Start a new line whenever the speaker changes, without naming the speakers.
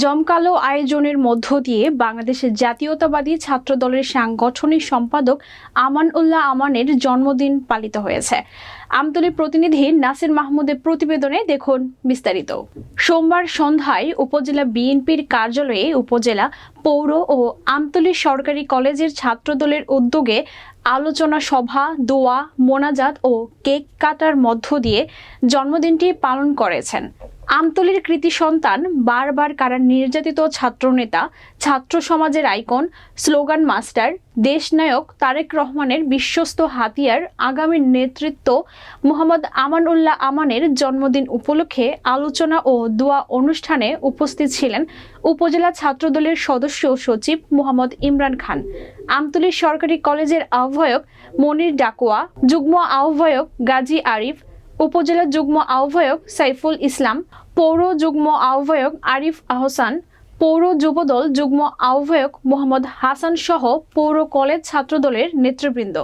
জমকালো আয়োজনের মধ্য দিয়ে বাংলাদেশের জাতীয়তাবাদী ছাত্র দলের সাংগঠনিক সম্পাদক আমান উল্লাহ আমানের জন্মদিন পালিত হয়েছে। আমতলী প্রতিনিধি নাসির মাহমুদের প্রতিবেদনে দেখুন বিস্তারিত। সোমবার সন্ধ্যায় উপজেলা বিএনপির কার্যালয়ে উপজেলা পৌর ও আমতলী সরকারি কলেজের ছাত্রদলের উদ্যোগে আলোচনা সভা, দোয়া, মোনাজাত ও কেক কাটার মধ্য দিয়ে জন্মদিনটি পালন করেছেন। আমতলীর কৃতি সন্তান, বারবার কারা নির্যাতিত ছাত্রনেতা, ছাত্র সমাজের আইকন, স্লোগান মাস্টার, দেশনায়ক তারেক রহমানের বিশ্বস্ত হাতিয়ার, আগামী নেতৃত্ব মোহাম্মদ আমানুল্লাহ আমানের জন্মদিন উপলক্ষে আলোচনা ও দোয়া অনুষ্ঠানে উপস্থিত ছিলেন উপজেলা ছাত্রদলের সদস্য সচিব মোহাম্মদ ইমরান খান। আমতলী সরকারি কলেজের আহ্বায়ক মনির ডাকুয়া, যুগ্ম আহ্বায়ক গাজী আরিফ উপজেলা যুগ্ম আহ্বায়ক সাইফুল ইসলাম, পৌর যুগ্ম আহ্বায়ক আরিফ আহসান, পৌর যুবদল যুগ্ম আহ্বায়ক মোহাম্মদ হাসান সহ পৌর কলেজ ছাত্রদলের নেতৃবৃন্দ।